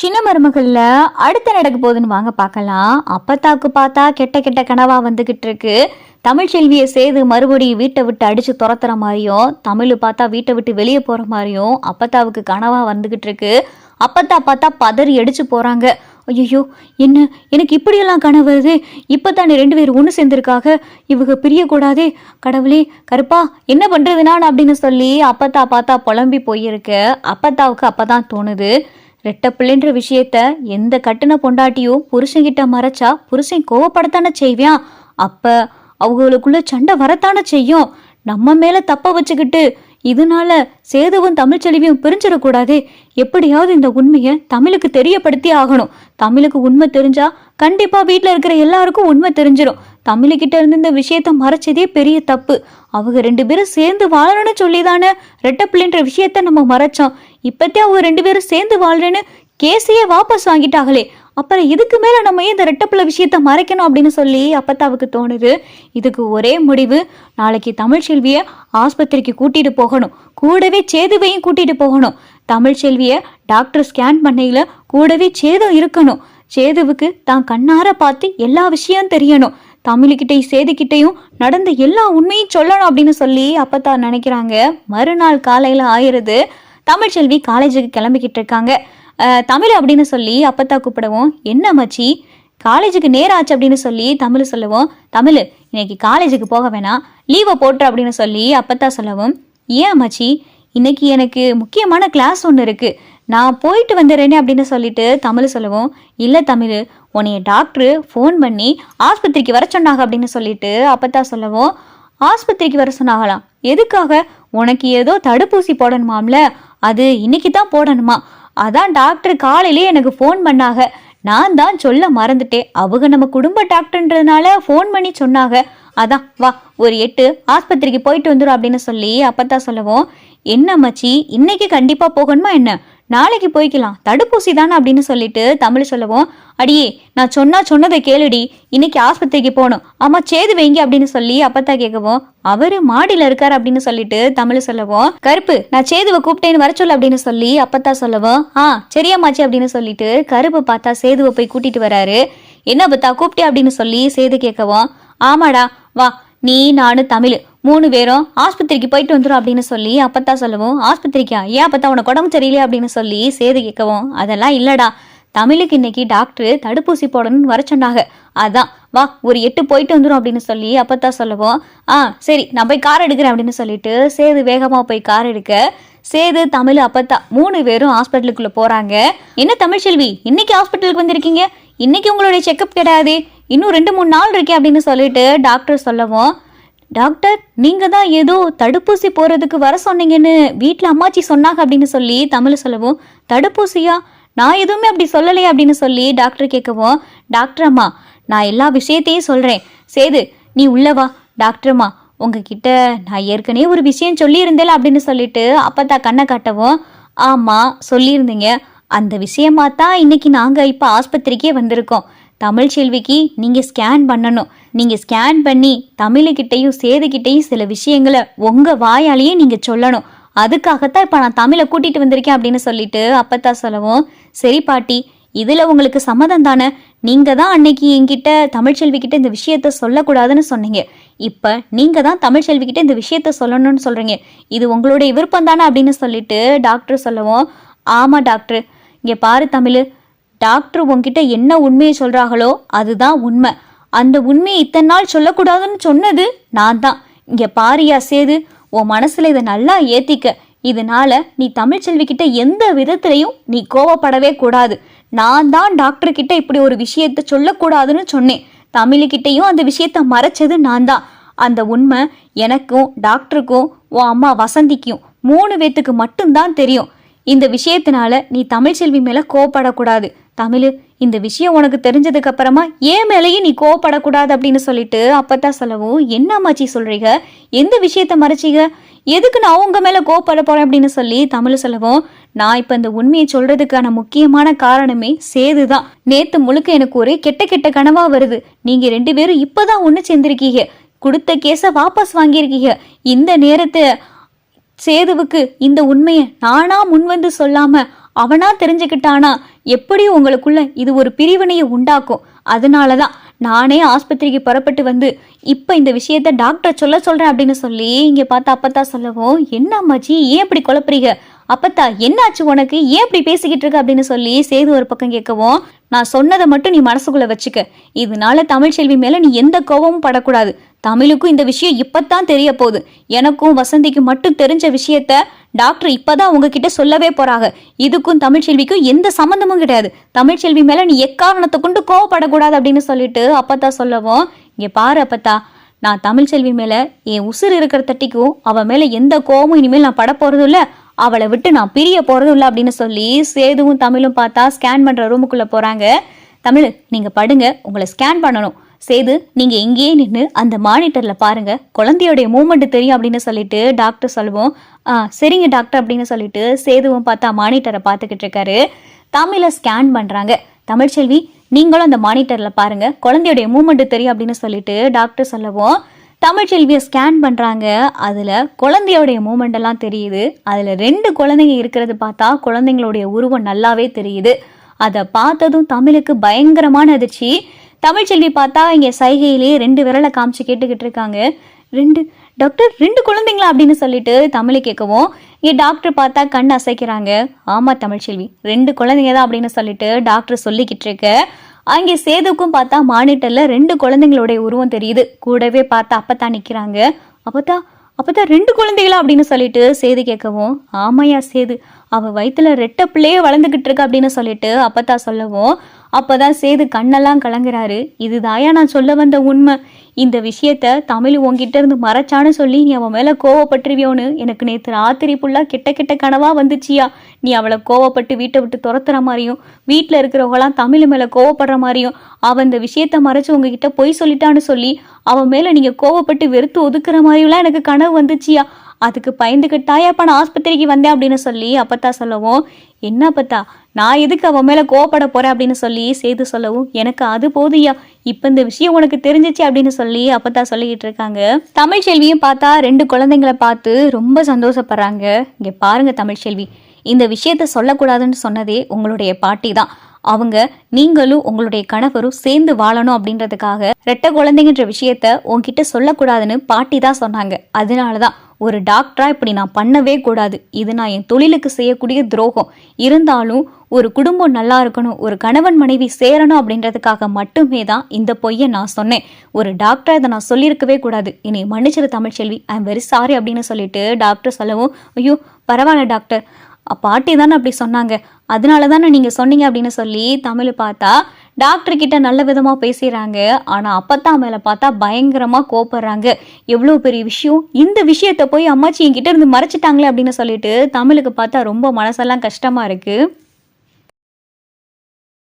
சின்ன மருமகளில் அடுத்து நடக்க போகுதுன்னு வாங்க பார்க்கலாம். அப்பத்தாக்கு பார்த்தா கெட்ட கெட்ட கனவா வந்துகிட்டு இருக்கு. தமிழ் செல்வியை சேது மறுபடியும் வீட்டை விட்டு அடிச்சு துரத்துற மாதிரியும் தமிழ் பார்த்தா வீட்டை விட்டு வெளியே போற மாதிரியும் அப்பத்தாவுக்கு கனவா வந்துகிட்டு இருக்கு. அப்பத்தா பார்த்தா பதறி அடிச்சு போறாங்க. ஐயோ என்ன எனக்கு இப்படியெல்லாம் கனவு? வருது இப்போ தானே ரெண்டு பேரும் ஒன்று சேர்ந்துருக்காக. இவங்க பிரியக்கூடாதே. கடவுளே கருப்பா என்ன பண்ணுறது நான் அப்படின்னு சொல்லி அப்பத்தா பார்த்தா புலம்பி போயிருக்க. அப்பத்தாவுக்கு அப்பதான் தோணுது. ரெட்ட பிள்ளைன்ற விஷயத்த எந்த கட்டுன பொண்டாட்டியும் புருஷங்கிட்ட மறைச்சா புருஷன் கோவப்படத்தானே செய்வான். அப்ப அவங்களுக்குள்ள சண்டை வரத்தானே செய்யும். நம்ம மேல தப்ப வச்சுக்கிட்டு இதனால சேதுவும் தமிழ்ச்செல்வியும் பிரிஞ்சிடக்கூடாது. எப்படியாவது இந்த உண்மையை தமிழுக்கு தெரியப்படுத்தி ஆகணும். தமிழுக்கு உண்மை தெரிஞ்சா கண்டிப்பா வீட்டில் இருக்கிற எல்லாருக்கும் உண்மை தெரிஞ்சிடும் தமிழுக்கிட்ட இருந்து இந்த விஷயத்த மறைச்சதே பெரிய தப்பு. அவங்க ரெண்டு பேரும் சேர்ந்து வாழணும்னு சொல்லி தானே ரெட்ட விஷயத்த நம்ம மறைச்சோம். இப்பத்தே அவங்க ரெண்டு பேரும் சேர்ந்து வாழ்றேன்னு கேஸையே வாபஸ் வாங்கிட்டாங்களே. அப்புறம் இதுக்கு மேல நம்ம ஏன் இந்த ரெட்டப்பிள்ளை விஷயத்த மறைக்கணும் அப்படின்னு சொல்லி அப்பத்தாவுக்கு தோணுது. இதுக்கு ஒரே முடிவு நாளைக்கு தமிழ் செல்விய ஆஸ்பத்திரிக்கு கூட்டிட்டு போகணும். கூடவே சேதுவையும் கூட்டிட்டு போகணும். தமிழ் செல்விய டாக்டர் ஸ்கேன் பண்ணையில கூடவே சேதம் இருக்கணும். சேதுவுக்கு தான் கண்ணார பார்த்து எல்லா விஷயம் தெரியணும். தமிழ்கிட்டையும் சேதுக்கிட்டையும் நடந்த எல்லா உண்மையும் சொல்லணும் அப்படின்னு சொல்லி அப்பத்தா நினைக்கிறாங்க. மறுநாள் காலையில ஆயிருது தமிழ்ச்செல்வி காலேஜுக்கு கிளம்பிக்கிட்டு இருக்காங்க. தமிழ் அப்படின்னு சொல்லி அப்பத்தா கூப்பிடவும் என்ன மச்சி? காலேஜுக்கு நேரம் ஆச்சு அப்படின்னு சொல்லி தமிழ் சொல்லவும். தமிழ் இன்னைக்கு காலேஜுக்கு போக வேணாம். லீவை போட்டு அப்படின்னு சொல்லி அப்பத்தா சொல்லவும் ஏன் மச்சி? இன்னைக்கு எனக்கு முக்கியமான கிளாஸ் ஒன்று இருக்கு. நான் போயிட்டு வந்துடுறேனே அப்படின்னு சொல்லிட்டு தமிழ் சொல்லவும் இல்லை தமிழ் உன்னைய டாக்டரு ஃபோன் பண்ணி ஆஸ்பத்திரிக்கு வர சொன்னாங்க அப்படின்னு சொல்லிட்டு அப்பத்தா சொல்லவும் ஆஸ்பத்திரிக்கு வர சொன்னாங்களாம். எதுக்காக? உனக்கு ஏதோ தடுப்பூசி போடணுமாம்ல. அது இன்னைக்கு தான் போடணுமா? அதான் டாக்டர் காலையிலே எனக்கு ஃபோன் பண்ணாங்க. நான் தான் சொல்ல மறந்துட்டேன். அவங்க நம்ம குடும்ப டாக்டர்ன்றதுனால ஃபோன் பண்ணி சொன்னாங்க. அதான் வா ஒரு எட்டு ஆஸ்பத்திரிக்கு போயிட்டு வந்துடும் அப்படின்னு சொல்லி அப்பத்தான் சொல்லவும். என்ன மச்சி இன்னைக்கு கண்டிப்பா போகணுமா என்ன? நாளைக்கு போய்க்கலாம். தடுப்பூசி தானே அப்படின்னு சொல்லிட்டு தமிழ் சொல்லவும் அடியே நான் சொன்னா சொன்னதை கேளுடி. இன்னைக்கு ஆஸ்பத்திரிக்கு போகணும். ஆமா சேது வைங்க அப்படின்னு சொல்லி அப்பத்தா கேட்கவும் அவரு மாடியில இருக்காரு அப்படின்னு சொல்லிட்டு தமிழ் சொல்லவும் கருப்பு நான் சேதுவை கூப்பிட்டேன்னு வர சொல்லு அப்படின்னு சொல்லி அப்பத்தா சொல்லவும் ஆ சரியாமாச்சு அப்படின்னு சொல்லிட்டு கருப்பு பார்த்தா சேதுவை போய் கூட்டிட்டு வராரு. என்ன பத்தா கூப்பிட்டே அப்படின்னு சொல்லி சேது கேட்கவும் ஆமாடா வா நீ நானு தமிழ் மூணு பேரும் ஆஸ்பத்திரிக்கு போயிட்டு வந்துடும் அப்படின்னு சொல்லி அப்பத்தா சொல்லவும் ஆஸ்பத்திரிக்கா? ஏன் அப்பத்தா உனக்கு உடம்பு சரியில்லையா? அப்படின்னு சொல்லி சேது கேட்கவும் அதெல்லாம் இல்லடா. தமிழுக்கு இன்னைக்கு டாக்டர் தடுப்பூசி போடணும்னு வர சொன்னாங்க. அதான். வா ஒரு எட்டு போயிட்டு வந்துடும் அப்படின்னு சொல்லி அப்பத்தா சொல்லவும் ஆ சரி நான் போய் கார் எடுக்கிறேன் அப்படின்னு சொல்லிட்டு சேது வேகமாக போய் கார் எடுக்க சேது தமிழ் அப்பத்தா மூணு பேரும் ஹாஸ்பிட்டலுக்குள்ள போறாங்க. என்ன தமிழ்ச்செல்வி இன்னைக்கு ஹாஸ்பிட்டலுக்கு வந்திருக்கீங்க? இன்னைக்கு உங்களுடைய செக்கப் கிடையாது. இன்னும் ரெண்டு மூணு நாள் இருக்கே அப்படின்னு சொல்லிட்டு டாக்டர் சொல்லவும் டாக்டர் நீங்கள் தான் ஏதோ தடுப்பூசி போகிறதுக்கு வர சொன்னீங்கன்னு வீட்டில் அம்மாச்சி சொன்னாங்க அப்படின்னு சொல்லி தமிழ் சொல்லவும் தடுப்பூசியா? நான் எதுவுமே அப்படி சொல்லலையே அப்படின்னு சொல்லி டாக்டர் கேட்கவும் டாக்டர் அம்மா நான் எல்லா விஷயத்தையும் சொல்கிறேன் சேது நீ உள்ளவா டாக்டர் அம்மா உங்ககிட்ட நான் ஏற்கனவே ஒரு விஷயம் சொல்லியிருந்தேல அப்படின்னு சொல்லிட்டு தான் கண்ணை காட்டவும் ஆமாம் சொல்லியிருந்தீங்க. அந்த விஷயமா தான் இன்னைக்கு நாங்கள் இப்போ ஆஸ்பத்திரிக்கே வந்திருக்கோம். தமிழ் செல்விக்கு நீங்கள் ஸ்கேன் பண்ணணும். நீங்கள் ஸ்கேன் பண்ணி தமிழுக்கிட்டையும் சேதுக்கிட்டையும் சில விஷயங்களை உங்கள் வாயாலேயே நீங்கள் சொல்லணும். அதுக்காகத்தான் இப்போ நான் தமிழை கூட்டிகிட்டு வந்திருக்கேன் அப்படின்னு சொல்லிட்டு அப்பத்தா சொல்லவும் சரி பாட்டி இதில் உங்களுக்கு சம்மதம் தானே? நீங்கள் தான் அன்னைக்கு என்கிட்ட தமிழ்ச்செல்விக்கிட்ட இந்த விஷயத்த சொல்லக்கூடாதுன்னு சொன்னீங்க. இப்போ நீங்கள் தான் தமிழ்ச்செல்விக்கிட்ட இந்த விஷயத்த சொல்லணும்னு சொல்கிறீங்க இது உங்களுடைய விருப்பம் தானே? அப்படின்னு சொல்லிட்டு டாக்டர் சொல்லவும் ஆமாம் டாக்டர். இங்கே பாரு தமிழ். டாக்டர் உன்கிட்ட என்ன உண்மையை சொல்கிறாங்களோ அதுதான் உண்மை. அந்த உண்மையை இத்தனை நாள் சொல்லக்கூடாதுன்னு சொன்னது நான் தான் இங்கே பாரியா சேது உன் மனசில் இதை நல்லா ஏற்றிக்க இதனால நீ தமிழ்ச்செல்விக்கிட்ட எந்த விதத்திலையும் நீ கோவப்படவே கூடாது. நான் தான் டாக்டர்கிட்ட இப்படி ஒரு விஷயத்த சொல்லக்கூடாதுன்னு சொன்னேன். தமிழுக்கிட்டையும் அந்த விஷயத்த மறைச்சது நான் தான் அந்த உண்மை எனக்கும் டாக்டருக்கும் உன் அம்மா வசந்திக்கும் மூணு பேத்துக்கு மட்டும்தான் தெரியும். இந்த விஷயத்தினால நீ தமிழ்ச்செல்வி மேல கோவப்படக்கூடாது. தமிழ் இந்த விஷயம் உனக்கு தெரிஞ்சதுக்கு அப்புறமா ஏன் மேலேயும் நீ கோவப்படக்கூடாது அப்படின்னு சொல்லிட்டு அப்பத்தா சொல்லவும் என்ன அம்மாச்சி சொல்றீங்க? எந்த விஷயத்த மறைச்சிங்க? எதுக்கு நான் உங்க மேல கோவப்பட போறேன் அப்படின்னு சொல்லி தமிழ் சொல்லவும் நான் இப்ப இந்த உண்மையை சொல்றதுக்கான முக்கியமான காரணமே சேதுதான். நேத்து முழுக்க எனக்கு ஒரே கெட்ட கெட்ட கனவா வருது. நீங்க ரெண்டு பேரும் இப்பதான் ஒண்ணு சேர்ந்திருக்கீங்க. கொடுத்த கேஸை வாபஸ் வாங்கியிருக்கீங்க. இந்த நேரத்தை சேதுவுக்கு இந்த உண்மையை நானா முன்வந்து சொல்லாம அவனா தெரிஞ்சுக்கிட்டானா? எப்படி உங்களுக்குள்ள இது ஒரு பிரிவினையை உண்டாக்கும்? அதனால தான் நானே ஆஸ்பத்திரிக்கு புறப்பட்டு வந்து இப்போ இந்த விஷயத்த டாக்டர் சொல்ல சொல்கிறேன் அப்படின்னு சொல்லி இங்கே பார்த்தா அப்பத்தா சொல்லவும் என்ன அம்மாச்சி ஏன் இப்படி குழப்புறீங்க? அப்பத்தா என்னாச்சு உனக்கு? ஏன் இப்படி பேசிக்கிட்டு இருக்க அப்படின்னு சொல்லி சேது ஒரு பக்கம் கேட்கவும் நான் சொன்னதை மட்டும் நீ மனசுக்குள்ள வச்சுக்க. இதனால தமிழ்ச்செல்வி மேல நீ எந்த கோபமும் படக்கூடாது. தமிழுக்கும் இந்த விஷயம் இப்பத்தான் தெரிய போகுது. எனக்கும் வசந்திக்கும் மட்டும் தெரிஞ்ச விஷயத்த டாக்டர் இப்பதான் உங்ககிட்ட சொல்லவே போறாங்க. இதுக்கும் தமிழ்ச்செல்விக்கும் எந்த சம்மந்தமும் கிடையாது. தமிழ்ச்செல்வி மேல நீ எக்காரணத்தை கொண்டு கோவப்படக்கூடாது அப்படின்னு சொல்லிட்டு அப்பத்தா சொல்லவும் இங்க பாரு அப்பத்தா நான் தமிழ்ச்செல்வி மேல என் உசுர் இருக்கிற தட்டிக்கும் அவ மேல எந்த கோவமும் இனிமேல் நான் பட போறதும் இல்லை. அவளை விட்டு நான் பிரிய போறதும் இல்லை அப்படின்னு சொல்லி சேதுவும் தமிழும் பார்த்தா ஸ்கேன் பண்ற ரூமுக்குள்ள போறாங்க. தமிழ் நீங்க படுங்க. உங்களை ஸ்கேன் பண்ணணும். சேது நீங்க இங்கேயே நின்று அந்த மானிட்டர்ல பாருங்க. குழந்தையோடைய மூமெண்ட் தெரியும் அப்படின்னு சொல்லிட்டு டாக்டர் சொல்லுவோம். ஆ சரிங்க டாக்டர் அப்படின்னு சொல்லிட்டு சேதுவும் பார்த்தா மானிட்டரை பார்த்துக்கிட்டு இருக்காரு. தமிழை ஸ்கேன் பண்றாங்க. தமிழ்ச்செல்வி நீங்களும் அந்த மானிட்டர்ல பாருங்க. குழந்தையோடைய மூமெண்ட் தெரியும் அப்படின்னு சொல்லிட்டு டாக்டர் சொல்லவும். தமிழ்ச்செல்வியை ஸ்கேன் பண்ணுறாங்க அதில் குழந்தையோடைய மூமெண்ட் எல்லாம் தெரியுது. அதில் ரெண்டு குழந்தைங்க இருக்கிறது பார்த்தா குழந்தைங்களுடைய உருவம் நல்லாவே தெரியுது. அதை பார்த்ததும் தமிழுக்கு பயங்கரமான அதிர்ச்சி. தமிழ்ச்செல்வி பார்த்தா இங்கே சைகையிலேயே ரெண்டு விரலை காமிச்சு கேட்டுக்கிட்டு இருக்காங்க. ரெண்டு டாக்டர் ரெண்டு குழந்தைங்களா அப்படின்னு சொல்லிட்டு தமிழை கேட்கவும் இங்கே டாக்டர் பார்த்தா கண் அசைக்கிறாங்க. ஆமாம் தமிழ்ச்செல்வி ரெண்டு குழந்தைங்க தான் அப்படின்னு சொல்லிட்டு டாக்டர் சொல்லிக்கிட்டு இருக்க. அங்கே சேதுக்கும் பார்த்தா மானிட்டர்ல ரெண்டு குழந்தைங்களுடைய உருவம் தெரியுது. கூடவே பார்த்தா அப்பத்தான் நிற்கிறாங்க அப்பத்தா அப்பதான் ரெண்டு குழந்தைகளா அப்படின்னு சொல்லிட்டு சேது கேட்கவும் ஆமையா சேது அவ வயிற்றுல ரெட்ட பிள்ளையே வளர்ந்துகிட்டு இருக்கா? அப்படின்னு சொல்லிட்டு அப்பத்தா சொல்லவும் அப்பதான் சேது கண்ணெல்லாம் கலங்குறாரு. இதுதாயா நான் சொல்ல வந்த உண்மை. இந்த விஷயத்த தமிழ் உங்ககிட்ட இருந்து மறைச்சான்னு சொல்லி நீ அவன் மேல கோவப்பட்டுருவியோன்னு எனக்கு நேற்று ராத்திரி ஃபுல்லா கிட்ட கிட்ட கனவா வந்துச்சியா? நீ அவளை கோவப்பட்டு வீட்டை விட்டு துரத்துற மாதிரியும் வீட்டில் இருக்கிறவங்களாம் தமிழ் மேல கோவப்படுற மாதிரியும் அவன் இந்த விஷயத்த மறைச்சு உங்ககிட்ட பொய் சொல்லிட்டான்னு சொல்லி அவன் மேல நீங்க கோவப்பட்டு வெறுத்து ஒதுக்குற மாதிரிலாம் எனக்கு கனவு வந்துச்சியா? அதுக்கு பயந்துக்கிட்டாயாப்பா நான் ஆஸ்பத்திரிக்கு வந்தேன் அப்படின்னு சொல்லி அப்பத்தா சொல்லவும் என்ன அப்பத்தா நான் எதுக்கு அவன் மேல கோவப்பட போறேன்? அப்படின்னு சொல்லி சேது சொல்லவும் எனக்கு அது போதியா இப்ப இந்த விஷயம் உனக்கு தெரிஞ்சிச்சு அப்படின்னு சொல்லி அப்பத்தா சொல்லிக்கிட்டு இருக்காங்க. தமிழ்ச்செல்வியும் பார்த்தா ரெண்டு குழந்தைங்களை பார்த்து ரொம்ப சந்தோஷப்படுறாங்க. இங்க பாருங்க தமிழ்ச்செல்வி இந்த விஷயத்த சொல்லக்கூடாதுன்னு சொன்னதே உங்களுடைய பாட்டி தான். அவங்க நீங்களும் உங்களுடைய கணவரும் சேர்ந்து வாழணும் அப்படின்றதுக்காக ரெட்ட குழந்தைங்கன்ற விஷயத்த உங்ககிட்ட சொல்லக்கூடாதுன்னு பாட்டி தான் சொன்னாங்க. அதனால தான் ஒரு டாக்டரா இப்படி நான் பண்ணவே கூடாது. இது நான் என் தொழிலுக்கு செய்யக்கூடிய துரோகம். இருந்தாலும் ஒரு குடும்பம் நல்லா இருக்கணும் ஒரு கணவன் மனைவி சேரணும் அப்படின்றதுக்காக மட்டுமே தான் இந்த பொய்யை நான் சொன்னேன். ஒரு டாக்டர் இதை நான் சொல்லியிருக்கவே கூடாது. என்னை மன்னிச்சிரு Tamilselvi I am very sorry அப்படின்னு சொல்லிட்டு டாக்டர் சொல்லவும் ஐயோ பரவாயில்ல டாக்டர் பாட்டி தானே அப்படி சொன்னாங்க. அதனால தானே நீங்கள் சொன்னீங்க? அப்படின்னு சொல்லி தமிழ் பார்த்தா டாக்டர் கிட்ட நல்ல விதமாக பேசுகிறாங்க ஆனால் அப்பத்தான் மேலே பார்த்தா பயங்கரமாக கோப்படுறாங்க எவ்வளோ பெரிய விஷயம்? இந்த விஷயத்த போய் அம்மாச்சி என்கிட்ட இருந்து மறைச்சிட்டாங்களே அப்படின்னு சொல்லிட்டு தமிழுக்கு பார்த்தா ரொம்ப மனசெல்லாம் கஷ்டமாக இருக்குது